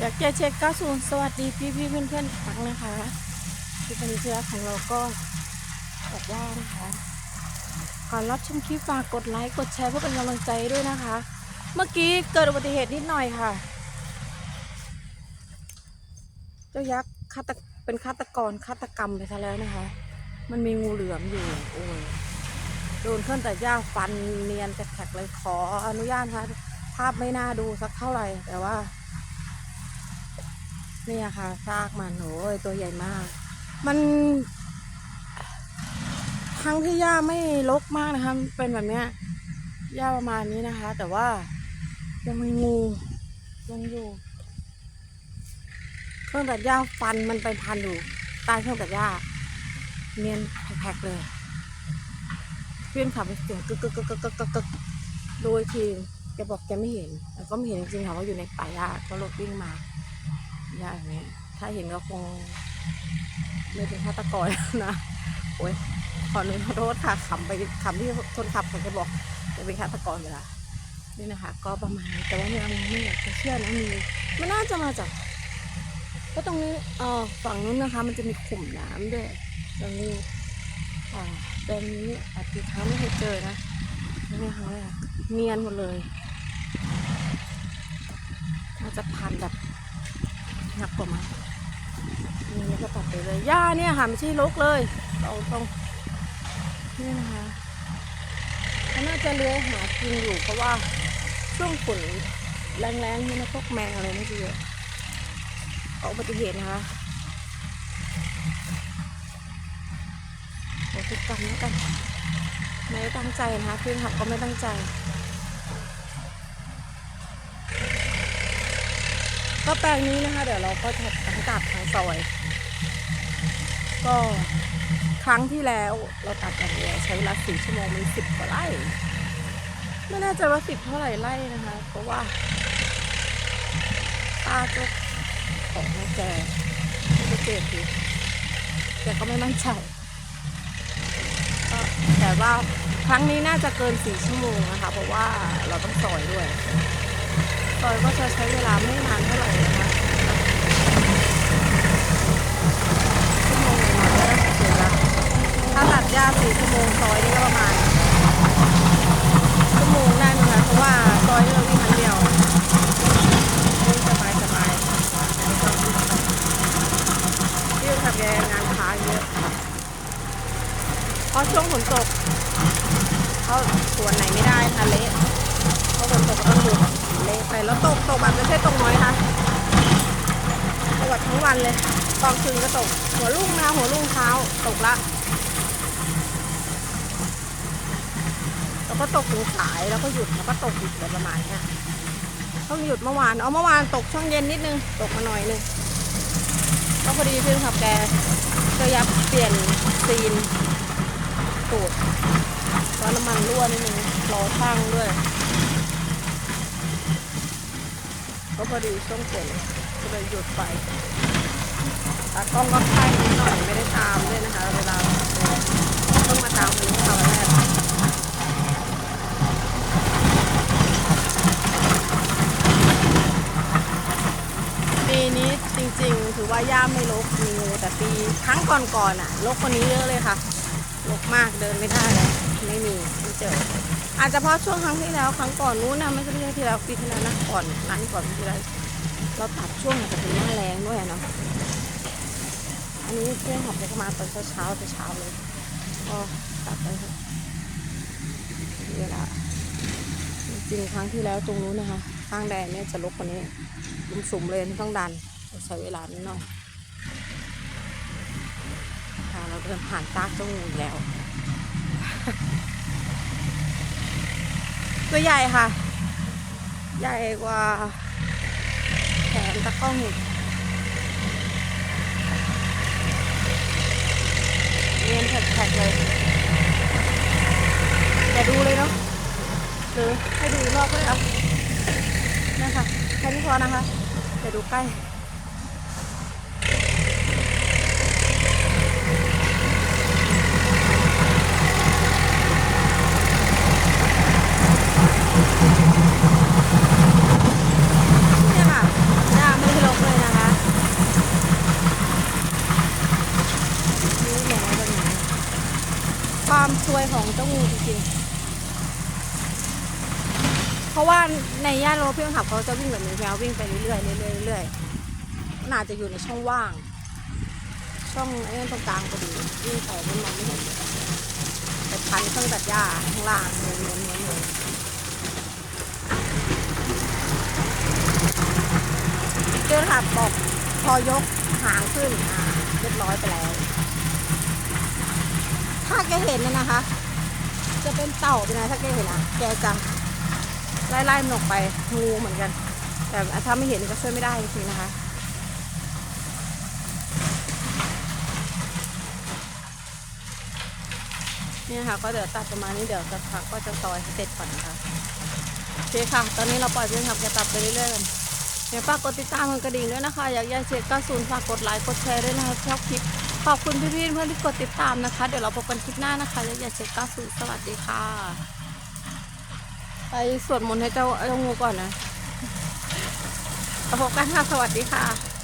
อยากจเช็ค90 สวัสดีพี่พี่เพื่อนเพื่อนๆอีกครั้งนะคะที่เป็นเชื้อของเราก็บอกว่านะคะก่อนรับชมคลิปฝากกดไลค์กดแชร์เพื่อเป็นกำลังใจด้วยนะคะ เมื่อกี้เกิดอุบัติเหตุนิดหน่อยค่ะ เจ้ายักษ์ฆาตเป็นฆาตกรฆาตกรรมไปซะแล้วนะคะ มันมีงูเหลือมอยู่โอ้ยโดนเครื่องตัดหญ้าฟันเนียนแขกๆเลยขออนุญาตนะคะภาพไม่น่าดูสักเท่าไหร่แต่ว่า เนี่ยค่ะซากมันโอ้ยตัวใหญ่มาก มันทั้งที่หญ้าไม่รกมากนะคะมันเป็นแบบเนี้ยหญ้าประมาณนี้นะคะ แต่ว่ายังมีงูยังอยู่เครื่องตัดหญ้าฟันมันไปพันอยู่ใต้เครื่องตัดหญ้าเนียนแผกๆเลยเพื่อนขับไปเสียงกึกกึกกึกกึกกึกกึกกึกดูอีกทีแกบอกแกไม่เห็นแต่ก็ไม่เห็นจริงๆค่ะว่าอยู่ในป่าหญ้าก็รถวิ่งมา ยากอย่างนี้ถ้าเห็นก็คง ไม่เป็นฆาตกรนะ โอ้ยขอขอโทษค่ะขำไปขำที่คนขับเขาจะบอกจะเป็นฆาตกรไปละนี่นะคะ ก็ประมาณแต่ว่าไม่เอาไม่อยากจะเชื่อนะมีมันน่าจะมาจากก็ตรงนี้เออฝั่งนู้นนะคะ มันจะมีขุมน้ำด้วยตรงนี้อ่าตรงนี้อาทิตย์ครั้งไม่เคยเจอนะนี่ครั้งแรกเนียนหมดเลยน่าจะพันแบบ หนักกว่ามั้ยนี่แล้วก็ตัดไปเลยหญ้าเนี่ยค่ะไม่ใช่รกเลยเราต้องนี่นะคะเขาน่าจะเลื้อยหากินอยู่เพราะว่าช่วงฝนแรงๆนี่นะพวกแมงอะไรไม่เยอะเออุบัติเหตุนะคะโอ้ติกรรมแล้วกันไม่ตั้งใจนะคะเพื่อนขับก็ไม่ตั้งใจ ก็แปลงนี้นะคะ เดี๋ยวเราก็จะทั้งตัดทั้งซอย ก็ครั้งที่แล้วเราตัดอย่างเดียวใช้เวลาสี่ชั่วโมงมันสิบกว่าไร่ไม่แน่ใจว่าสิบเท่าไหร่ไร่นะคะ เพราะว่าป้าเจ้าของแกไม่ได้เจอทีแกก็ไม่มั่นใจก็แต่ว่าครั้งนี้น่าจะเกินสี่ชั่วโมงนะคะ เพราะว่าเราต้องซอยด้วย ซอยก็จะใช้เวลาไม่นานเท่าไหร่นะคะชั่วโมงหนึ่งก็ได้เสร็จแล้วถ้าตัดหญ้าสี่ชั่วโมงซอยนี่ก็ประมาณชั่วโมงได้ไหมคะเพราะว่าซอยนี่เราวิ่งครั้งเดียวสบายสบายวิ่งขับแยงานค้าเยอะเพราะช่วงฝนตกเขาสวนไหนไม่ได้ค่ะเละฝนตกก็ต้องหยุด เละไปแล้วตกตกแบบไม่ใช่ตกน้อยนะตกแบบทั้ง วันเลย ตอนคืนก็ตก หัวลุ่งนะหัวลุ่งเช้าตกละ แล้วก็ตกถึงสายแล้วก็หยุดแล้วก็ตกอีกแบบประมาณเนี้ยต้องหยุดเมื่อวาน เอาเมื่อวานตกช่วงเย็นนิดนึง ตกมาหน่อยนึงก็พอดีเพื่อนขับแกก็ยับเปลี่ยนซีนตูดเพราน้ำมันรั่วนิดนึงรอช่างด้วยก็พอดีช่วงฝนก็เลยหยุดไป ตากล้องก็ค่ายนิดหน่อยไม่ได้ตามด้วยนะคะ เวลาต้องมาตามวันนี้ค่ะวันแรกปีนี้จริงๆ ถือว่าย่าไม่รกมีงูแต่ปีครั้งก่อนๆอะรกกว่านี้เยอะเลยค่ะรกมากเดินไม่ได้เลยไม่มีไม่เจอ อาจจะเพราะช่วงครั้งที่แล้วครั้งก่อนนู้นนะไม่ใช่ที่แล้วปีที่แล้วนะก่อนนั้นก่อนปีที่แล้ว เราตัดช่วงอาจจะเป็นหน้าแรงด้วยเนาะอันนี้เพื่อนขับไปมาตอนเช้าเช้าๆแต่เช้าเลยก็ตัดไปเถอะเวลาจริงครั้งที่แล้วตรงนู้นนะคะข้างแดนเนี่ยจะลกกว่านี้ลุมสุ่มเลยต้องดันใช้เวลานิดหน่อยค่ะเราเดินผ่านซากเจ้างูแล้ว ตัวใหญ่ค่ะ ใหญ่กว่า ตะกล้องอีกเนียนแผกๆเลยอย่าดูเลยเนาะหรือให้ดูรอบก็ได้เอานะคะแค่นี้พอนะคะอย่าดูใกล้ เนี่ยค่ะหญ้าไม่ได้ลง ความซวยของเจ้างูจริงๆ เพราะว่าในย่านรถพี่ขับเขาจะวิ่งแบบนี้แมววิ่งไปเรื่อยๆเรื่อยๆเรื่อยๆน่าจะอยู่ในช่องว่าง ช่องไอ้นั่นตรงกลางพอดีวิ่งไปไม่มองไม่เห็นแต่พันเครื่องตัดหญ้าข้างล่างเหมือนเหมือนเหมือนเหมือนเจ้าขับบอกพอยกหางขึ้นอ่าเรียบร้อยไปแล้ว ถ้าแกเห็นนะนะคะ จะเป็นเต่าไปนะถ้าแกเห็นนะแกจะไล่ไล่มันออกไปงูเหมือนกัน แต่ถ้าไม่เห็นก็ช่วยไม่ได้จริงๆนะคะเนี่ยค่ะก็เดี๋ยวตัดประมาณนี้เดี๋ยวจะพักก็จะซอยให้เสร็จก่อนนะคะโอเคค่ะ ตอนนี้เราปล่อยเพื่อนขับแกตัดไปเรื่อยๆกันเดี๋ยวฝากกดติดตามกดกระดิ่งด้วยนะคะ อยากยายเจ็ดก้าศูนย์ฝากกดไลค์กดแชร์ด้วยนะคะชอบคลิป ขอบคุณพี่ๆเพื่อนที่กดติดตามนะคะ เดี๋ยวเราพบกันคลิปหน้านะคะอย่าเช็ดก้าสูสวัสดีค่ะไปสวดมนต์ให้เจ้าเจ้างูก่อนนะพบกันค่ะสวัสดีค่ะ